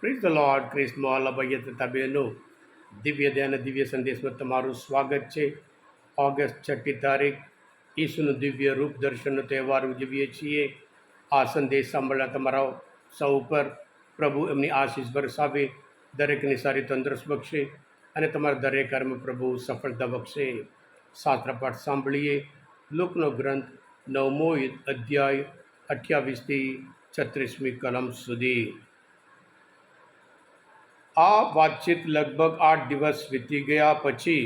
Prize the Lord ક્રિસ્મો અલભય તથા બહેનો દિવ્ય ધ્યાન દિવ્ય સંદેશમાં તમારું સ્વાગત છે. ઓગસ્ટ છઠ્ઠી તારીખ, ઈસુનું દિવ્ય રૂપ દર્શનનો તહેવાર ઉજવીએ છીએ. આ સંદેશ સાંભળના તમારા સૌ ઉપર પ્રભુ એમની આશીષ વરસાવે, દરેકની સારી તંદુરસ્ત બક્ષે અને તમારા દરેક કર્મ પ્રભુ સફળતા બક્ષે. શાસ્ત્રપાઠ સાંભળીએ. લોકનો ગ્રંથ નવમો અધ્યાય અઠ્યાવીસથી છત્રીસમી કલમ સુધી. આ વાતચીત લગભગ આઠ દિવસ વીતી ગયા પછી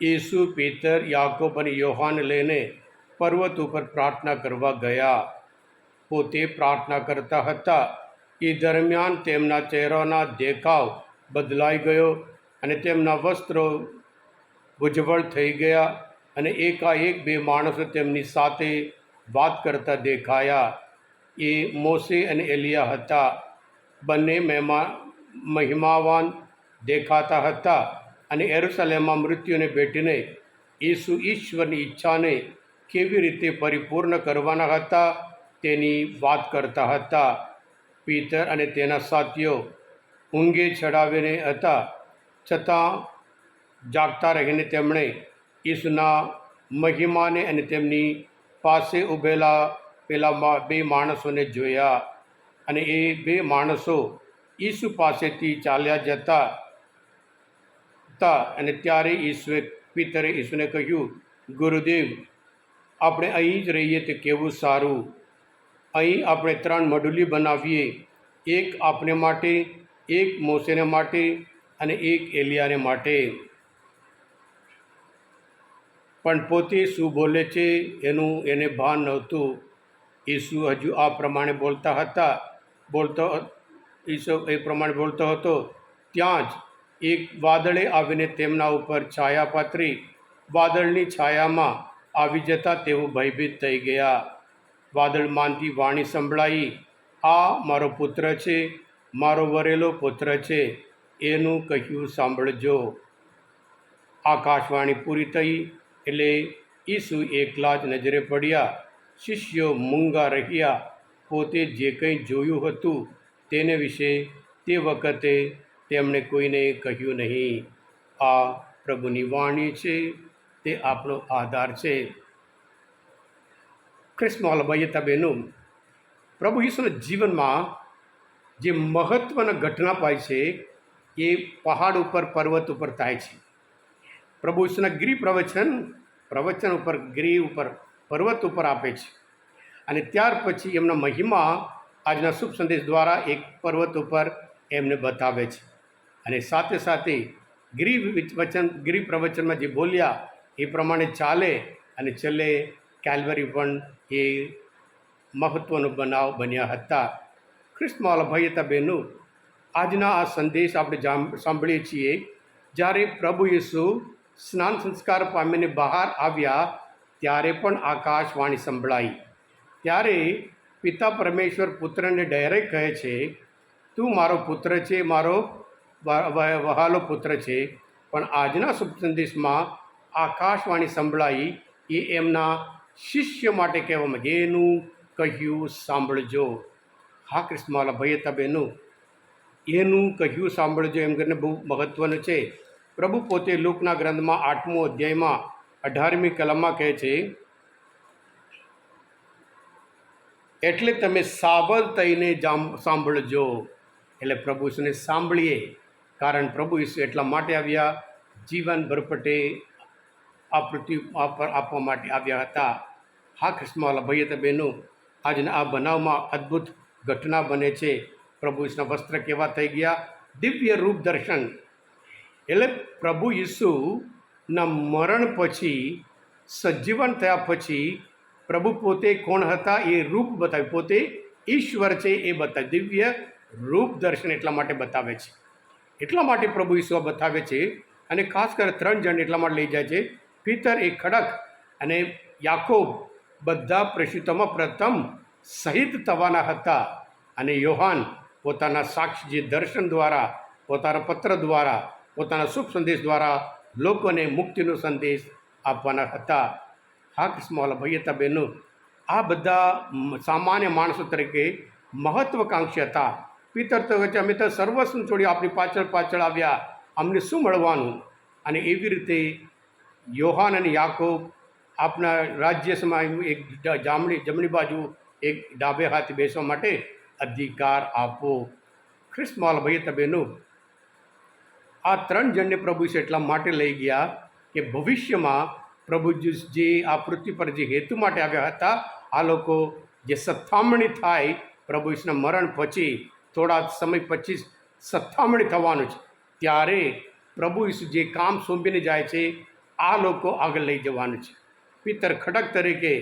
યેસુ પેતર, યાકોબ અને યોહાન લઈને પર્વત ઉપર પ્રાર્થના કરવા ગયા. પોતે પ્રાર્થના કરતા હતા એ દરમિયાન તેમના ચહેરાના દેખાવ બદલાઈ ગયો અને તેમના વસ્ત્રો ઉજ્જવળ થઈ ગયા અને એકાએક બે માણસો તેમની સાથે વાત કરતા દેખાયા. એ મોસે અને એલિયા હતા. બંને મહેમા મહિમાવાન દેખાતા હતા અને એરુસલેમમાં મૃત્યુને ભેટીને ઈસુ ઈશ્વરની ઈચ્છાને કેવી રીતે પરિપૂર્ણ કરવાના હતા તેની વાત કરતા હતા. પીતર અને તેના સાથીઓ ઊંઘે ચડાવીને હતા. છતાં જાગતા રહીને તેમણે ઈસુના મહિમાને અને તેમની પાસે ઊભેલા પેલા બે માણસોને જોયા અને એ બે માણસો ઈસુ પાસેથી ચાલ્યા જતા હતા અને ત્યારે ઈસુએ પિતરે ઈસુને કહ્યું, ગુરુદેવ, આપણે અહીં જ રહીએ તે કેવું સારું? અહીં આપણે ત્રણ મડુલી બનાવીએ, એક આપને માટે, એક મોસેને માટે અને એક એલિયાને માટે. પણ પોતે શું બોલે છે એનું એને ભાન નહોતું. ઈસુ હજુ આ પ્રમાણે બોલતા હતા, બોલતો ઈસુ એ પ્રમાણે બોલતો હતો. ત્યાં જ એક વાદળે આવીને તેમના ઉપર છાયા પાથરી વાદળની છાયામાં આવી જતા તેઓ ભયભીત થઈ ગયા. વાદળમાંથી વાણી સંભળાઈ, આ મારો પુત્ર છે, મારો વરેલો પુત્ર છે, એનું કહ્યું સાંભળજો. આકાશવાણી પૂરી થઈ એટલે ઈસુ એકલા જ નજરે પડ્યા. શિષ્યો મૂંગા રહ્યા. પોતે જે કંઈ જોયું હતું તેને વિશે તે વખતે તેમણે કોઈને કહ્યું નહીં. આ પ્રભુની વાણી છે, તે આપણો આધાર છે. ક્રિસ્મોલ ભાઈ બહેનો પ્રભુ ઈશ્વરના જીવનમાં જે મહત્ત્વના ઘટના પાય છે, એ પહાડ ઉપર, પર્વત ઉપર થાય છે. પ્રભુ ઈશ્વરના ગિરિ પ્રવચન પ્રવચન ઉપર, ગિરિ ઉપર, પર્વત ઉપર આપે છે. અને ત્યાર પછી એમના મહિમા આજના શુભ સંદેશ દ્વારા એક પર્વત ઉપર એમને બતાવે છે. અને સાથે સાથે ગિરી વચન ગ્રી પ્રવચનમાં જે બોલ્યા, એ પ્રમાણે ચાલે અને છેલ્લે કેલ્વરી પણ એ મહત્ત્વનો બનાવ બન્યા હતા. ખ્રિસ્તમાલ ભાઈ હતા બહેનો આજના આ સંદેશ આપણે સાંભળીએ છીએ. જ્યારે પ્રભુ યસુ સ્નાન સંસ્કાર પામીને બહાર આવ્યા, ત્યારે પણ આકાશવાણી સંભળાઈ. ત્યારે પિતા પરમેશ્વર પુત્રને ડાયરેક્ટ કહે છે, તું મારો પુત્ર છે, મારો વહાલો પુત્ર છે, પણ આજના શુભ આકાશવાણી સંભળાઈ એ એમના શિષ્ય માટે કહેવામાં એનું કહ્યું સાંભળજો. હા કૃષ્ણવાલા ભૈયતા હતા એનું કહ્યું સાંભળજો એમ કરીને બહુ મહત્ત્વનું છે. પ્રભુ પોતે લોકના ગ્રંથમાં આઠમો અધ્યાયમાં અઢારમી કલમમાં કહે છે એટલે તમે સાવધ થઈને જામ સાંભળજો. એટલે પ્રભુ ઈસુને સાંભળીએ. કારણ પ્રભુ ઈસુ એટલા માટે આવ્યા. જીવન ભરપટે આ પૃથ્વી આપવા માટે આવ્યા હતા. હા કૃષ્ણવાલા ભાઈએ તો બહેનો, આજના આ બનાવમાં અદ્ભુત ઘટના બને છે. પ્રભુ ઈસુના વસ્ત્ર કેવા થઈ ગયા? દિવ્ય રૂપ દર્શન. એટલે પ્રભુ ઈસુના મરણ પછી, સજીવન થયા પછી પ્રભુ પોતે કોણ હતા એ રૂપ બતાવ્યું પોતે ઈશ્વર છે એ બતાવે. દિવ્ય રૂપ દર્શન એટલા માટે બતાવે છે. એટલા માટે પ્રભુ ઈશ્વર બતાવે છે અને ખાસ કરીને ત્રણ જણ એટલા માટે લઈ જાય છે. પિતર, એ ખડક અને યાકોબ બધા પ્રસૂતોમાં પ્રથમ શહીદ થવાના હતા અને યોહાન પોતાના સાક્ષી દર્શન દ્વારા, પોતાના પત્ર દ્વારા, પોતાના શુભ સંદેશ દ્વારા લોકોને મુક્તિનો સંદેશ આપવાના હતા. હા કૃષ્ણવાલા ભૈયતા બહેનો આ બધા સામાન્ય માણસો તરીકે મહત્વકાંક્ષી હતા. પિતર તો કહે અમે તો સર્વસ્વ છોડી આપણી પાછળ પાછળ આવ્યા. અમને શું મળવાનું? અને એવી રીતે યોહાન અને યાકોબ આપના રાજ્યસમાં એક જામણી, જમણી બાજુ એક ડાબે હાથ બેસવા માટે અધિકાર આપો. ખ્રિસ્તમાલ ભાઈ તબેનો આ ત્રણ જણને પ્રભુ છે એટલા માટે લઈ ગયા કે ભવિષ્યમાં પ્રભુ આ પૃથ્વી પર જે હેતુ માટે આવ્યા હતા, આ લોકો જે સથામણી થાય પ્રભુ ઈસુના મરણ પછી, થોડા સમય પછી સથામણી થવાનું છે. ત્યારે પ્રભુ ઈસુ જે કામ સોંપીને જાય છે, આ લોકો આગળ લઈ જવાનું છે. પિત્તર ખડક તરીકે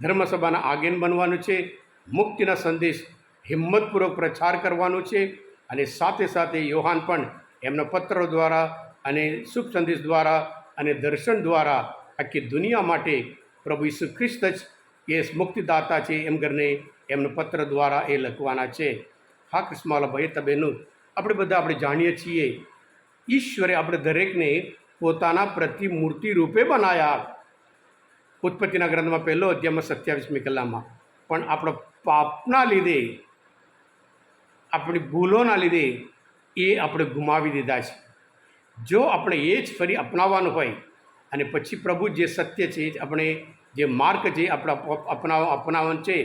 ધર્મસભાના આગેન બનવાનું છે, મુક્તિના સંદેશ હિંમતપૂર્વક પ્રચાર કરવાનો છે અને સાથે સાથે યોહાન પણ એમના પત્રો દ્વારા અને શુભ સંદેશ દ્વારા અને દર્શન દ્વારા આખી દુનિયા માટે પ્રભુ ઈસુ ખ્રિસ્ત જ એ મુક્તિદાતા છે એમ કરીને એમનો પત્ર દ્વારા એ લખવાના છે. હા કૃષ્ણવાલા ભાઈ તબેનું આપણે બધા આપણે જાણીએ છીએ, ઈશ્વરે આપણે દરેકને પોતાના પ્રતિમૂર્તિ રૂપે બનાયા. ઉત્પત્તિના ગ્રંથમાં પહેલો અધ્યાયમાં સત્યાવીસમી કલામાં, પણ આપણા પાપના લીધે, આપણી ભૂલોના લીધે એ આપણે ગુમાવી દીધા છે. જો આપણે એ જ ફરી અપનાવવાનું હોય અને પછી પ્રભુ જે સત્ય છે આપણે જે માર્ગ છે, આપણા અપનાવ, અપનાવન છે,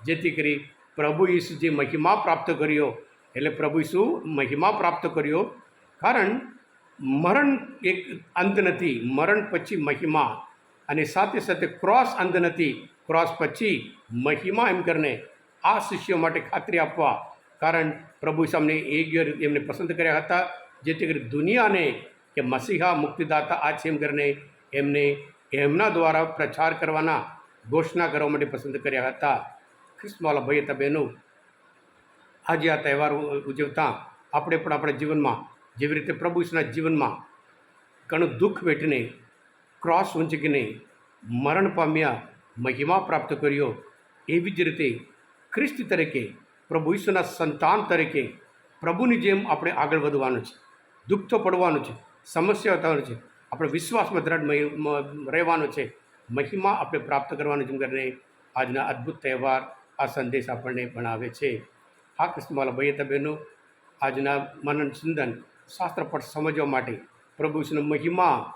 જેથી કરી પ્રભુ ઈસુ જે મહિમા પ્રાપ્ત કર્યો, એટલે પ્રભુ ઈસુ મહિમા પ્રાપ્ત કર્યો. કારણ મરણ એક અંત નથી, મરણ પછી મહિમા અને સાથે સાથે ક્રોસ અંત નથી, ક્રોસ પછી મહિમા એમ કરીને આ શિષ્યો માટે ખાતરી આપવા. કારણ પ્રભુ સામે એ એમને પસંદ કર્યા હતા, જેથી કરી દુનિયાને કે મસીહા મુક્તિદાતા આ છે એમ કરીને એમને એમના દ્વારા પ્રચાર કરવાના ઘોષણા કરવા માટે પસંદ કર્યા હતા. ખ્રિસ્તવાલા ભાઈ હતા બહેનો, આજે આ તહેવાર ઉજવતા આપણે પણ આપણા જીવનમાં જેવી રીતે પ્રભુ ઈસુના જીવનમાં ઘણું દુઃખ વેઠીને, ક્રોસ ઊંચકીને મરણ પામ્યા, મહિમા પ્રાપ્ત કર્યો, એવી જ રીતે ખ્રિસ્ત તરીકે, પ્રભુ ઈસુના સંતાન તરીકે પ્રભુની જેમ આપણે આગળ વધવાનું છે. દુઃખ તો પડવાનું છે સમસ્યા થવાની છે. આપણે વિશ્વાસમાં દ્રઢ રહેવાનો છે. મહિમા આપણે પ્રાપ્ત કરવાની જેમ કરીને આજના અદ્ભુત તહેવાર આ સંદેશ આપણને ભણાવે છે. આ કૃષ્ણવાલા ભાઈ બહેનો આજના મનન ચિંતન શાસ્ત્ર પર સમજવા માટે, પ્રભુ ઈસુનો મહિમા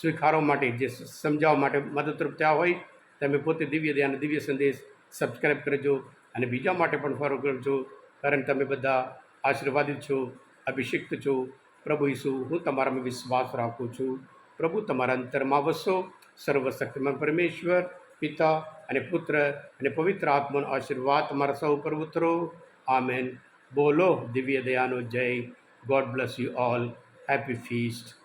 સ્વીકારવા માટે, જે સમજાવવા માટે મદદરૂપ થયા હોય, તમે પોતે દિવ્ય ધ્યાન દિવ્ય સંદેશ સબસ્ક્રાઈબ કરજો અને બીજા માટે પણ ફોલો કરજો. કારણ તમે બધા આશીર્વાદિત છો, અભિષિક્ત છો પ્રભુ ઈસુ, હું તમારામાં વિશ્વાસ રાખું છું. પ્રભુ, તમારા અંતરમાં વસો. સર્વશક્તિમાન પરમેશ્વર, પિતા અને પુત્ર અને પવિત્ર આત્માનો આશીર્વાદ તમારા સૌ પર ઉતરો. આમેન. બોલો, દિવ્ય દયાનો જય. God bless you all. Happy feast.